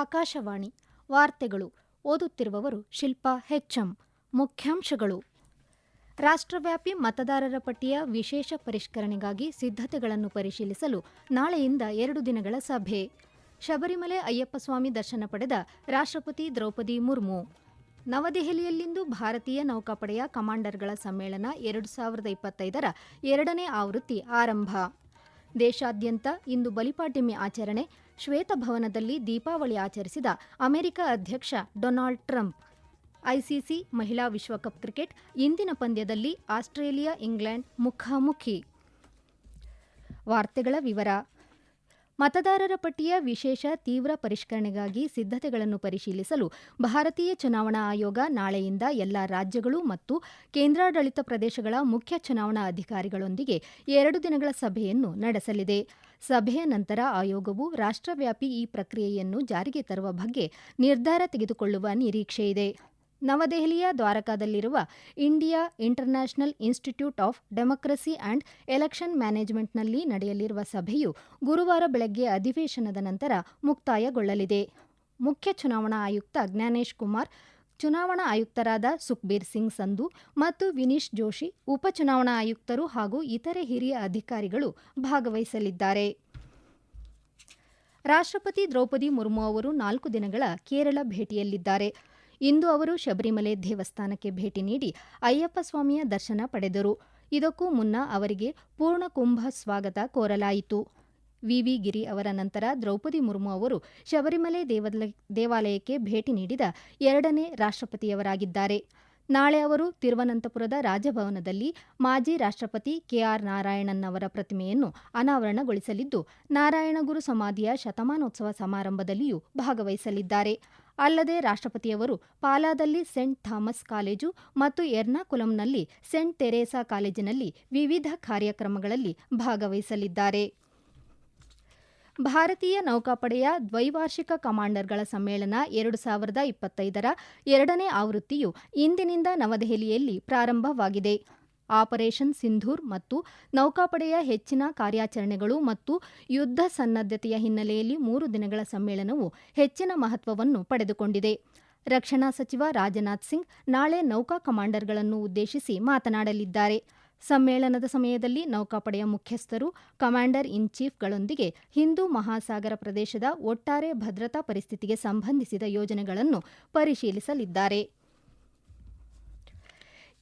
ಆಕಾಶವಾಣಿ ವಾರ್ತೆಗಳು ಓದುತ್ತಿರುವವರು ಶಿಲ್ಪಾ ಹೆಚ್ಎಂ ಮುಖ್ಯಾಂಶಗಳು. ರಾಷ್ಟ್ರವ್ಯಾಪಿ ಮತದಾರರ ಪಟ್ಟಿಯ ವಿಶೇಷ ಪರಿಷ್ಕರಣೆಗಾಗಿ ಸಿದ್ಧತೆಗಳನ್ನು ಪರಿಶೀಲಿಸಲು ನಾಳೆಯಿಂದ ಎರಡು ದಿನಗಳ ಸಭೆ. ಶಬರಿಮಲೆ ಅಯ್ಯಪ್ಪಸ್ವಾಮಿ ದರ್ಶನ ಪಡೆದ ರಾಷ್ಟ್ರಪತಿ ದ್ರೌಪದಿ ಮುರ್ಮು. ನವದೆಹಲಿಯಲ್ಲಿಂದು ಭಾರತೀಯ ನೌಕಾಪಡೆಯ ಕಮಾಂಡರ್ಗಳ ಸಮ್ಮೇಳನ ಎರಡು ಸಾವಿರದ ಇಪ್ಪತ್ತೈದರ ಎರಡನೇ ಆವೃತ್ತಿ ಆರಂಭ. ದೇಶಾದ್ಯಂತ ಇಂದು ಬಲಿಪಾಡ್ಯಮಿ ಆಚರಣೆ ಶ್ವೇತಭವನದಲ್ಲಿ ದೀಪಾವಳಿ ಆಚರಿಸಿದ ಅಮೆರಿಕ ಅಧ್ಯಕ್ಷ ಡೊನಾಲ್ಡ್ ಟ್ರಂಪ್. ಐಸಿಸಿ ಮಹಿಳಾ ವಿಶ್ವಕಪ್ ಕ್ರಿಕೆಟ್ ಇಂದಿನ ಪಂದ್ಯದಲ್ಲಿ ಆಸ್ಟ್ರೇಲಿಯಾ, ಇಂಗ್ಲೆಂಡ್ ಮುಖಾಮುಖಿ. ವಾರ್ತೆಗಳ ವಿವರ. ಮತದಾರರ ಪಟ್ಟಿಯ ವಿಶೇಷ ತೀವ್ರ ಪರಿಷ್ಕರಣೆಗಾಗಿ ಸಿದ್ಧತೆಗಳನ್ನು ಪರಿಶೀಲಿಸಲು ಭಾರತೀಯ ಚುನಾವಣಾ ಆಯೋಗ ನಾಳೆಯಿಂದ ಎಲ್ಲಾ ರಾಜ್ಯಗಳು ಮತ್ತು ಕೇಂದ್ರಾಡಳಿತ ಪ್ರದೇಶಗಳ ಮುಖ್ಯ ಚುನಾವಣಾ ಅಧಿಕಾರಿಗಳೊಂದಿಗೆ ಎರಡು ದಿನಗಳ ಸಭೆಯನ್ನು ನಡೆಸಲಿದೆ. ಸಭೆಯ ನಂತರ ಆಯೋಗವು ರಾಷ್ಟ್ರವ್ಯಾಪಿ ಈ ಪ್ರಕ್ರಿಯೆಯನ್ನು ಜಾರಿಗೆ ತರುವ ಬಗ್ಗೆ ನಿರ್ಧಾರ ತೆಗೆದುಕೊಳ್ಳುವ ನಿರೀಕ್ಷೆಯಿದೆ ನವದೆಹಲಿಯ ದ್ವಾರಕಾದಲ್ಲಿರುವ India International Institute of Democracy and election ಮ್ಯಾನೇಜ್ಮೆಂಟ್ನಲ್ಲಿ ನಡೆಯಲಿರುವ ಸಭೆಯು ಗುರುವಾರ ಬೆಳಗ್ಗೆ ಅಧಿವೇಶನದ ನಂತರ ಮುಕ್ತಾಯಗೊಳ್ಳಲಿದೆ. ಮುಖ್ಯ ಚುನಾವಣಾ ಆಯುಕ್ತ ಜ್ಞಾನೇಶ್ ಕುಮಾರ್ ಚುನಾವಣಾ ಆಯುಕ್ತರಾದ ಸುಖ್ಬೀರ್ ಸಿಂಗ್ ಸಂಧು ಮತ್ತು ವಿನೀಶ್ ಜೋಶಿ, ಉಪಚುನಾವಣಾ ಆಯುಕ್ತರು ಹಾಗೂ ಇತರೆ ಹಿರಿಯ ಅಧಿಕಾರಿಗಳು ಭಾಗವಹಿಸಲಿದ್ದಾರೆ. ರಾಷ್ಟ್ರಪತಿ ದ್ರೌಪದಿ ಮುರ್ಮು ಅವರು ನಾಲ್ಕು ದಿನಗಳ ಕೇರಳ ಭೇಟಿಯಲ್ಲಿದ್ದಾರೆ. ಇಂದು ಅವರು ಶಬರಿಮಲೆ ದೇವಸ್ಥಾನಕ್ಕೆ ಭೇಟಿ ನೀಡಿ ಅಯ್ಯಪ್ಪ ಸ್ವಾಮಿಯ ದರ್ಶನ ಪಡೆದರು. ಇದಕ್ಕೂ ಮುನ್ನ ಅವರಿಗೆ ಪೂರ್ಣ ಕುಂಭ ಸ್ವಾಗತ ಕೋರಲಾಯಿತು. ವಿವಿ ಗಿರಿ ಅವರ ನಂತರ ದ್ರೌಪದಿ ಮುರ್ಮು ಅವರು ಶಬರಿಮಲೆ ದೇವಾಲಯಕ್ಕೆ ಭೇಟಿ ನೀಡಿದ ಎರಡನೇ ರಾಷ್ಟ್ರಪತಿಯವರಾಗಿದ್ದಾರೆ. ನಾಳೆ ಅವರು ತಿರುವನಂತಪುರದ ರಾಜಭವನದಲ್ಲಿ ಮಾಜಿ ರಾಷ್ಟ್ರಪತಿ ಕೆಆರ್ ನಾರಾಯಣನ್ ಅವರ ಪ್ರತಿಮೆಯನ್ನು ಅನಾವರಣಗೊಳಿಸಲಿದ್ದು ನಾರಾಯಣಗುರು ಸಮಾಧಿಯ ಶತಮಾನೋತ್ಸವ ಸಮಾರಂಭದಲ್ಲಿಯೂ ಭಾಗವಹಿಸಲಿದ್ದಾರೆ. ಅಲ್ಲದೆ ರಾಷ್ಟ್ರಪತಿಯವರು ಪಾಲಾದಲ್ಲಿ ಸೆಂಟ್ ಥಾಮಸ್ ಕಾಲೇಜು ಮತ್ತು ಎರ್ನಾಕುಲಂನಲ್ಲಿ ಸೆಂಟ್ ತೆರೇಸಾ ಕಾಲೇಜಿನಲ್ಲಿ ವಿವಿಧ ಕಾರ್ಯಕ್ರಮಗಳಲ್ಲಿ ಭಾಗವಹಿಸಲಿದ್ದಾರೆ. ಭಾರತೀಯ ನೌಕಾಪಡೆಯ ದ್ವೈವಾರ್ಷಿಕ ಕಮಾಂಡರ್ಗಳ ಸಮ್ಮೇಳನ ಎರಡು ಸಾವಿರದ ಇಪ್ಪತ್ತೈದರ ಎರಡನೇ ಆವೃತ್ತಿಯು ಇಂದಿನಿಂದ ನವದೆಹಲಿಯಲ್ಲಿ ಪ್ರಾರಂಭವಾಗಿದೆ. ಆಪರೇಷನ್ ಸಿಂಧೂರ್ ಮತ್ತು ನೌಕಾಪಡೆಯ ಹೆಚ್ಚಿನ ಕಾರ್ಯಾಚರಣೆಗಳು ಮತ್ತು ಯುದ್ಧ ಸನ್ನದ್ಧತೆಯ ಹಿನ್ನೆಲೆಯಲ್ಲಿ ಮೂರು ದಿನಗಳ ಸಮ್ಮೇಳನವು ಹೆಚ್ಚಿನ ಮಹತ್ವವನ್ನು ಪಡೆದುಕೊಂಡಿದೆ. ರಕ್ಷಣಾ ಸಚಿವ ರಾಜನಾಥ್ ಸಿಂಗ್ ನಾಳೆ ನೌಕಾ ಕಮಾಂಡರ್ಗಳನ್ನು ಉದ್ದೇಶಿಸಿ ಮಾತನಾಡಲಿದ್ದಾರೆ. ಸಮ್ಮೇಳನದ ಸಮಯದಲ್ಲಿ ನೌಕಾಪಡೆಯ ಮುಖ್ಯಸ್ಥರು, ಕಮಾಂಡರ್ ಇನ್ ಚೀಫ್ಗಳೊಂದಿಗೆ ಹಿಂದೂ ಮಹಾಸಾಗರ ಪ್ರದೇಶದ ಒಟ್ಟಾರೆ ಭದ್ರತಾ ಪರಿಸ್ಥಿತಿಗೆ ಸಂಬಂಧಿಸಿದ ಯೋಜನೆಗಳನ್ನು ಪರಿಶೀಲಿಸಲಿದ್ದಾರೆ.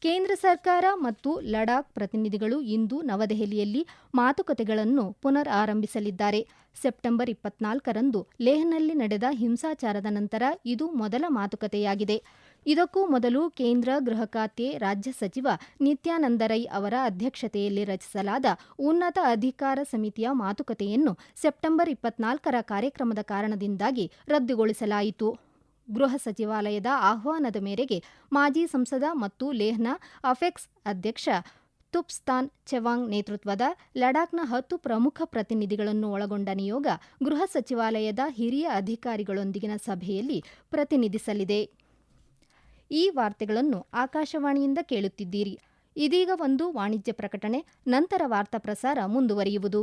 ಕೇಂದ್ರ ಸರ್ಕಾರ ಮತ್ತು ಲಡಾಖ್ ಪ್ರತಿನಿಧಿಗಳು ಇಂದು ನವದೆಹಲಿಯಲ್ಲಿ ಮಾತುಕತೆಗಳನ್ನು ಪುನರ್ ಆರಂಭಿಸಲಿದ್ದಾರೆ ಸೆಪ್ಟೆಂಬರ್ ಇಪ್ಪತ್ನಾಲ್ಕರಂದು ಲೇಹ್ನಲ್ಲಿ ನಡೆದ ಹಿಂಸಾಚಾರದ ನಂತರ ಇದು ಮೊದಲ ಮಾತುಕತೆಯಾಗಿದೆ. ಇದಕ್ಕೂ ಮೊದಲು ಕೇಂದ್ರ ಗೃಹ ಖಾತೆ ರಾಜ್ಯ ಸಚಿವ ನಿತ್ಯಾನಂದ ರೈ ಅವರ ಅಧ್ಯಕ್ಷತೆಯಲ್ಲಿ ರಚಿಸಲಾದ ಉನ್ನತ ಅಧಿಕಾರ ಸಮಿತಿಯ ಮಾತುಕತೆಯನ್ನು ಸೆಪ್ಟೆಂಬರ್ ಇಪ್ಪತ್ನಾಲ್ಕರ ಕಾರ್ಯಕ್ರಮದ ಕಾರಣದಿಂದಾಗಿ ರದ್ದುಗೊಳಿಸಲಾಯಿತು. ಗೃಹ ಸಚಿವಾಲಯದ ಆಹ್ವಾನದ ಮೇರೆಗೆ ಮಾಜಿ ಸಂಸದ ಮತ್ತು ಲೇಹ್ನ ಅಫೆಕ್ಸ್ ಅಧ್ಯಕ್ಷ ತುಪ್ಸ್ತಾನ್ ಚೆವಾಂಗ್ ನೇತೃತ್ವದ ಲಡಾಖ್ನ ಹತ್ತು ಪ್ರಮುಖ ಪ್ರತಿನಿಧಿಗಳನ್ನು ಒಳಗೊಂಡ ನಿಯೋಗ ಗೃಹ ಸಚಿವಾಲಯದ ಹಿರಿಯ ಅಧಿಕಾರಿಗಳೊಂದಿಗಿನ ಸಭೆಯಲ್ಲಿ ಪ್ರತಿನಿಧಿಸಲಿದೆ. ಈ ವಾರ್ತೆಗಳನ್ನು ಆಕಾಶವಾಣಿಯಿಂದ ಕೇಳುತ್ತಿದ್ದೀರಿ. ಇದೀಗ ಒಂದು ವಾಣಿಜ್ಯ ಪ್ರಕಟಣೆ ನಂತರ ವಾರ್ತಾ ಪ್ರಸಾರ ಮುಂದುವರಿಯುವುದು.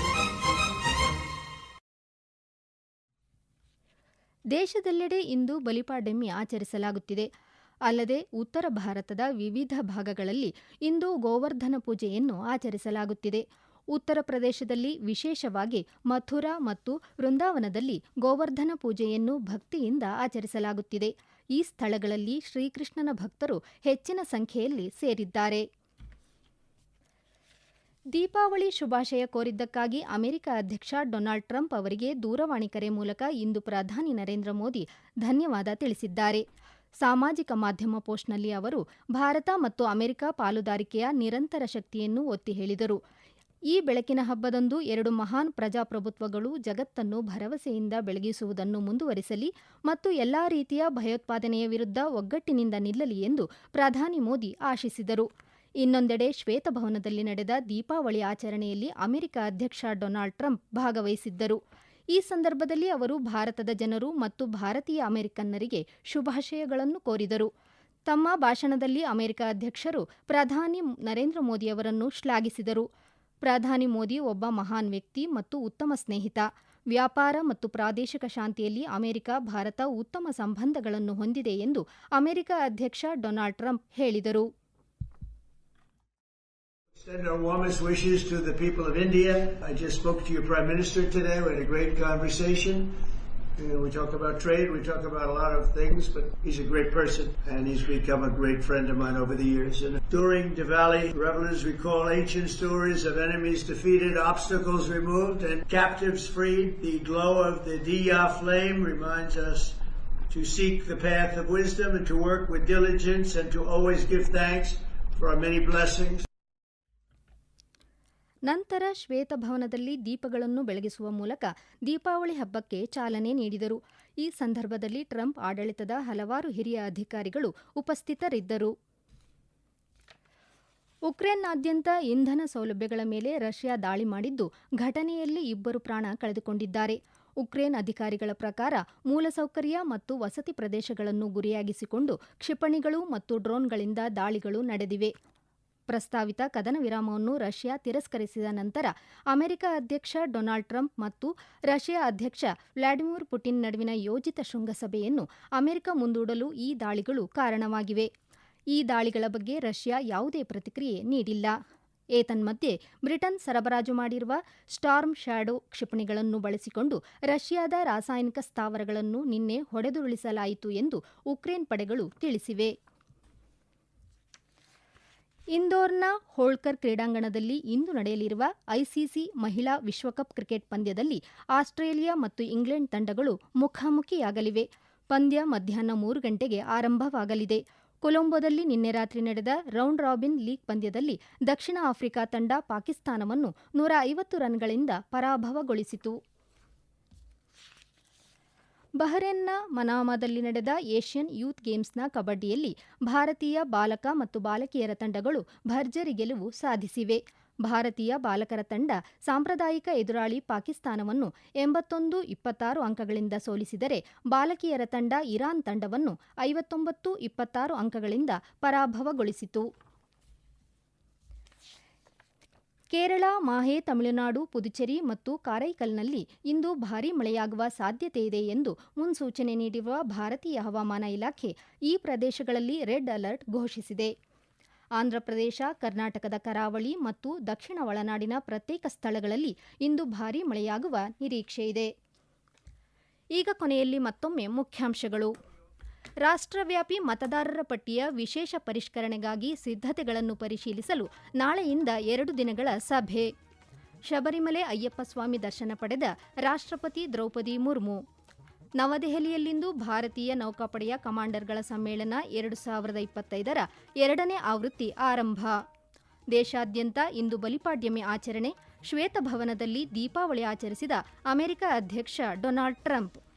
ದೇಶದೆಲ್ಲೆಡೆ ಇಂದು ಬಲಿಪಾಡ್ಯಮಿ ಆಚರಿಸಲಾಗುತ್ತಿದೆ. ಅಲ್ಲದೆ ಉತ್ತರ ಭಾರತದ ವಿವಿಧ ಭಾಗಗಳಲ್ಲಿ ಇಂದು ಗೋವರ್ಧನ ಪೂಜೆಯನ್ನು ಆಚರಿಸಲಾಗುತ್ತಿದೆ. ಉತ್ತರ ಪ್ರದೇಶದಲ್ಲಿ ವಿಶೇಷವಾಗಿ ಮಥುರಾ ಮತ್ತು ವೃಂದಾವನದಲ್ಲಿ ಗೋವರ್ಧನ ಪೂಜೆಯನ್ನು ಭಕ್ತಿಯಿಂದ ಆಚರಿಸಲಾಗುತ್ತಿದೆ. ಈ ಸ್ಥಳಗಳಲ್ಲಿ ಶ್ರೀಕೃಷ್ಣನ ಭಕ್ತರು ಹೆಚ್ಚಿನ ಸಂಖ್ಯೆಯಲ್ಲಿ ಸೇರಿದ್ದಾರೆ. ದೀಪಾವಳಿ ಶುಭಾಶಯ ಕೋರಿದ್ದಕ್ಕಾಗಿ ಅಮೆರಿಕ ಅಧ್ಯಕ್ಷ ಡೊನಾಲ್ಡ್ ಟ್ರಂಪ್ ಅವರಿಗೆ ದೂರವಾಣಿ ಕರೆ ಮೂಲಕ ಇಂದು ಪ್ರಧಾನಿ ನರೇಂದ್ರ ಮೋದಿ ಧನ್ಯವಾದ ತಿಳಿಸಿದ್ದಾರೆ. ಸಾಮಾಜಿಕ ಮಾಧ್ಯಮ ಪೋಸ್ಟ್ನಲ್ಲಿ ಅವರು, ಭಾರತ ಮತ್ತು ಅಮೆರಿಕ ಪಾಲುದಾರಿಕೆಯ ನಿರಂತರ ಶಕ್ತಿಯನ್ನು ಒತ್ತಿ ಹೇಳಿದರು. ಈ ಬೆಳಕಿನ ಹಬ್ಬದಂದು ಎರಡು ಮಹಾನ್ ಪ್ರಜಾಪ್ರಭುತ್ವಗಳು ಜಗತ್ತನ್ನು ಭರವಸೆಯಿಂದ ಬೆಳಗಿಸುವುದನ್ನು ಮುಂದುವರಿಸಲಿ ಮತ್ತು ಎಲ್ಲಾ ರೀತಿಯ ಭಯೋತ್ಪಾದನೆಯ ವಿರುದ್ಧ ಒಗ್ಗಟ್ಟಿನಿಂದ ನಿಲ್ಲಲಿ ಎಂದು ಪ್ರಧಾನಿ ಮೋದಿ ಆಶಿಸಿದರು. ಇನ್ನೊಂದೆಡೆ ಶ್ವೇತಭವನದಲ್ಲಿ ನಡೆದ ದೀಪಾವಳಿ ಆಚರಣೆಯಲ್ಲಿ ಅಮೆರಿಕ ಅಧ್ಯಕ್ಷ ಡೊನಾಲ್ಡ್ ಟ್ರಂಪ್ ಭಾಗವಹಿಸಿದ್ದರು. ಈ ಸಂದರ್ಭದಲ್ಲಿ ಅವರು ಭಾರತದ ಜನರು ಮತ್ತು ಭಾರತೀಯ ಅಮೆರಿಕನ್ನರಿಗೆ ಶುಭಾಶಯಗಳನ್ನು ಕೋರಿದರು. ತಮ್ಮ ಭಾಷಣದಲ್ಲಿ ಅಮೆರಿಕ ಅಧ್ಯಕ್ಷರು ಪ್ರಧಾನಿ ನರೇಂದ್ರ ಮೋದಿಯವರನ್ನು ಶ್ಲಾಘಿಸಿದರು. ಪ್ರಧಾನಿ ಮೋದಿ ಒಬ್ಬ ಮಹಾನ್ ವ್ಯಕ್ತಿ ಮತ್ತು ಉತ್ತಮ ಸ್ನೇಹಿತ. ವ್ಯಾಪಾರ ಮತ್ತು ಪ್ರಾದೇಶಿಕ ಶಾಂತಿಯಲ್ಲಿ ಅಮೆರಿಕ, ಭಾರತ ಉತ್ತಮ ಸಂಬಂಧಗಳನ್ನು ಹೊಂದಿದೆ ಎಂದು ಅಮೆರಿಕ ಅಧ್ಯಕ್ಷ ಡೊನಾಲ್ಡ್ ಟ್ರಂಪ್ ಹೇಳಿದರು. Extend our warmest wishes to the people of India. I just spoke to your Prime Minister today. We had a great conversation. Know, we talk about trade, we talk about a lot of things, but he's a great person and he's become a great friend of mine over the years. And during Diwali, revelers recall ancient stories of enemies defeated, obstacles removed, and captives freed. The glow of the Diya flame reminds us to seek the path of wisdom and to work with diligence and to always give thanks for our many blessings. ನಂತರ ಶ್ವೇತಭವನದಲ್ಲಿ ದೀಪಗಳನ್ನು ಬೆಳಗಿಸುವ ಮೂಲಕ ದೀಪಾವಳಿ ಹಬ್ಬಕ್ಕೆ ಚಾಲನೆ ನೀಡಿದರು. ಈ ಸಂದರ್ಭದಲ್ಲಿ Trump ಆಡಳಿತದ ಹಲವಾರು ಹಿರಿಯ ಅಧಿಕಾರಿಗಳು ಉಪಸ್ಥಿತರಿದ್ದರು. ಉಕ್ರೇನ್ನಾದ್ಯಂತ ಇಂಧನ ಸೌಲಭ್ಯಗಳ ಮೇಲೆ ರಷ್ಯಾ ದಾಳಿ ಮಾಡಿದ್ದು, ಘಟನೆಯಲ್ಲಿ ಇಬ್ಬರು ಪ್ರಾಣ ಕಳೆದುಕೊಂಡಿದ್ದಾರೆ. ಉಕ್ರೇನ್ ಅಧಿಕಾರಿಗಳ ಪ್ರಕಾರ ಮೂಲಸೌಕರ್ಯ ಮತ್ತು ವಸತಿ ಪ್ರದೇಶಗಳನ್ನು ಗುರಿಯಾಗಿಸಿಕೊಂಡು ಕ್ಷಿಪಣಿಗಳು ಮತ್ತು ಡ್ರೋನ್ಗಳಿಂದ ದಾಳಿಗಳು ನಡೆದಿವೆ. ಪ್ರಸ್ತಾವಿತ ಕದನ ವಿರಾಮವನ್ನು ರಷ್ಯಾ ತಿರಸ್ಕರಿಸಿದ ನಂತರ ಅಮೆರಿಕ ಅಧ್ಯಕ್ಷ ಡೊನಾಲ್ಡ್ ಟ್ರಂಪ್ ಮತ್ತು ರಷ್ಯಾ ಅಧ್ಯಕ್ಷ ವ್ಲಾಡಿಮಿರ್ ಪುಟಿನ್ ನಡುವಿನ ಯೋಜಿತ ಶೃಂಗಸಭೆಯನ್ನು ಅಮೆರಿಕ ಮುಂದೂಡಲು ಈ ದಾಳಿಗಳು ಕಾರಣವಾಗಿವೆ. ಈ ದಾಳಿಗಳ ಬಗ್ಗೆ ರಷ್ಯಾ ಯಾವುದೇ ಪ್ರತಿಕ್ರಿಯೆ ನೀಡಿಲ್ಲ. ಏತನ್ಮಧ್ಯೆ ಬ್ರಿಟನ್ ಸರಬರಾಜು ಮಾಡಿರುವ ಸ್ಟಾರ್ಮ್ ಶ್ಯಾಡೋ ಕ್ಷಿಪಣಿಗಳನ್ನು ಬಳಸಿಕೊಂಡು ರಷ್ಯಾದ ರಾಸಾಯನಿಕ ಸ್ಥಾವರಗಳನ್ನು ನಿನ್ನೆ ಹೊಡೆದುರುಳಿಸಲಾಯಿತು ಎಂದು ಉಕ್ರೇನ್ ಪಡೆಗಳು ತಿಳಿಸಿವೆ. ಇಂದೋರ್ನ ಹೋಳ್ಕರ್ ಕ್ರೀಡಾಂಗಣದಲ್ಲಿ ಇಂದು ನಡೆಯಲಿರುವ ಐಸಿಸಿ ಮಹಿಳಾ ವಿಶ್ವಕಪ್ ಕ್ರಿಕೆಟ್ ಪಂದ್ಯದಲ್ಲಿ ಆಸ್ಟ್ರೇಲಿಯಾ ಮತ್ತು ಇಂಗ್ಲೆಂಡ್ ತಂಡಗಳು ಮುಖಾಮುಖಿಯಾಗಲಿವೆ. ಪಂದ್ಯ ಮಧ್ಯಾಹ್ನ ಮೂರು ಗಂಟೆಗೆ ಆರಂಭವಾಗಲಿದೆ. ಕೊಲಂಬೋದಲ್ಲಿ ನಿನ್ನೆ ರಾತ್ರಿ ನಡೆದ ರೌಂಡ್ ರಾಬಿನ್ ಲೀಗ್ ಪಂದ್ಯದಲ್ಲಿ ದಕ್ಷಿಣ ಆಫ್ರಿಕಾ ತಂಡ ಪಾಕಿಸ್ತಾನವನ್ನು ನೂರ ಐವತ್ತು ರನ್ಗಳಿಂದ ಪರಾಭವಗೊಳಿಸಿತು. ಬಹರೇನ್ನ ಮನಾಮಾದಲ್ಲಿ ನಡೆದ ಏಷ್ಯನ್ ಯೂತ್ ಗೇಮ್ಸ್ನ ಕಬಡ್ಡಿಯಲ್ಲಿ ಭಾರತೀಯ ಬಾಲಕ ಮತ್ತು ಬಾಲಕಿಯರ ತಂಡಗಳು ಭರ್ಜರಿ ಗೆಲುವು ಸಾಧಿಸಿವೆ. ಭಾರತೀಯ ಬಾಲಕರ ತಂಡ ಸಾಂಪ್ರದಾಯಿಕ ಎದುರಾಳಿ ಪಾಕಿಸ್ತಾನವನ್ನು ಎಂಬತ್ತೊಂದು, ಇಪ್ಪತ್ತಾರು ಅಂಕಗಳಿಂದ ಸೋಲಿಸಿದರೆ ಬಾಲಕಿಯರ ತಂಡ ಇರಾನ್ ತಂಡವನ್ನು ಐವತ್ತೊಂಬತ್ತು, ಇಪ್ಪತ್ತಾರು ಅಂಕಗಳಿಂದ ಪರಾಭವಗೊಳಿಸಿತು. ಕೇರಳ, ಮಾಹೆ, ತಮಿಳುನಾಡು, ಪುದುಚೇರಿ ಮತ್ತು ಕಾರೈಕಲ್ನಲ್ಲಿ ಇಂದು ಭಾರೀ ಮಳೆಯಾಗುವ ಸಾಧ್ಯತೆ ಇದೆ ಎಂದು ಮುನ್ಸೂಚನೆ ನೀಡಿರುವ ಭಾರತೀಯ ಹವಾಮಾನ ಇಲಾಖೆ ಈ ಪ್ರದೇಶಗಳಲ್ಲಿ ರೆಡ್ ಅಲರ್ಟ್ ಘೋಷಿಸಿದೆ. ಆಂಧ್ರಪ್ರದೇಶ ಕರ್ನಾಟಕದ ಕರಾವಳಿ ಮತ್ತು ದಕ್ಷಿಣ ಒಳನಾಡಿನ ಪ್ರತ್ಯೇಕ ಸ್ಥಳಗಳಲ್ಲಿ ಇಂದು ಭಾರೀ ಮಳೆಯಾಗುವ ನಿರೀಕ್ಷೆಯಿದೆ ಈಗ ಕೊನೆಯಲ್ಲಿ ಮತ್ತೊಮ್ಮೆ ಮುಖ್ಯಾಂಶಗಳು. ರಾಷ್ಟ್ರವ್ಯಾಪಿ ಮತದಾರರ ಪಟ್ಟಿಯ ವಿಶೇಷ ಪರಿಷ್ಕರಣೆಗಾಗಿ ಸಿದ್ಧತೆಗಳನ್ನು ಪರಿಶೀಲಿಸಲು ನಾಳೆಯಿಂದ ಎರಡು ದಿನಗಳ ಸಭೆ. ಶಬರಿಮಲೆ ಅಯ್ಯಪ್ಪ ಸ್ವಾಮಿ ದರ್ಶನ ಪಡೆದ ರಾಷ್ಟ್ರಪತಿ ದ್ರೌಪದಿ ಮುರ್ಮು. ನವದೆಹಲಿಯಲ್ಲಿಂದು ಭಾರತೀಯ ನೌಕಾಪಡೆಯ ಕಮಾಂಡರ್ಗಳ ಸಮ್ಮೇಳನ ಎರಡು ಸಾವಿರದ ಇಪ್ಪತ್ತೈದರ ಎರಡನೇ ಆವೃತ್ತಿ ಆರಂಭ. ದೇಶಾದ್ಯಂತ ಇಂದು ಬಲಿಪಾಡ್ಯಮಿ ಆಚರಣೆ, ಶ್ವೇತಭವನದಲ್ಲಿ ದೀಪಾವಳಿ ಆಚರಿಸಿದ ಅಮೆರಿಕ ಅಧ್ಯಕ್ಷ ಡೊನಾಲ್ಡ್ ಟ್ರಂಪ್.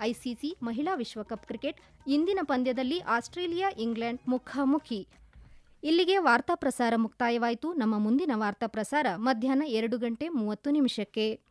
ಐಸಿಸಿ ಮಹಿಳಾ ವಿಶ್ವಕಪ್ ಕ್ರಿಕೆಟ್ ಇಂದಿನ ಪಂದ್ಯದಲ್ಲಿ ಆಸ್ಟ್ರೇಲಿಯಾ, ಇಂಗ್ಲೆಂಡ್ ಮುಖಾಮುಖಿ. ಇಲ್ಲಿಗೆ ವಾರ್ತಾ ಪ್ರಸಾರ ಮುಕ್ತಾಯವಾಯಿತು. ನಮ್ಮ ಮುಂದಿನ ವಾರ್ತಾ ಪ್ರಸಾರ ಮಧ್ಯಾಹ್ನ ಎರಡು ಗಂಟೆ ಮೂವತ್ತು ನಿಮಿಷಕ್ಕೆ.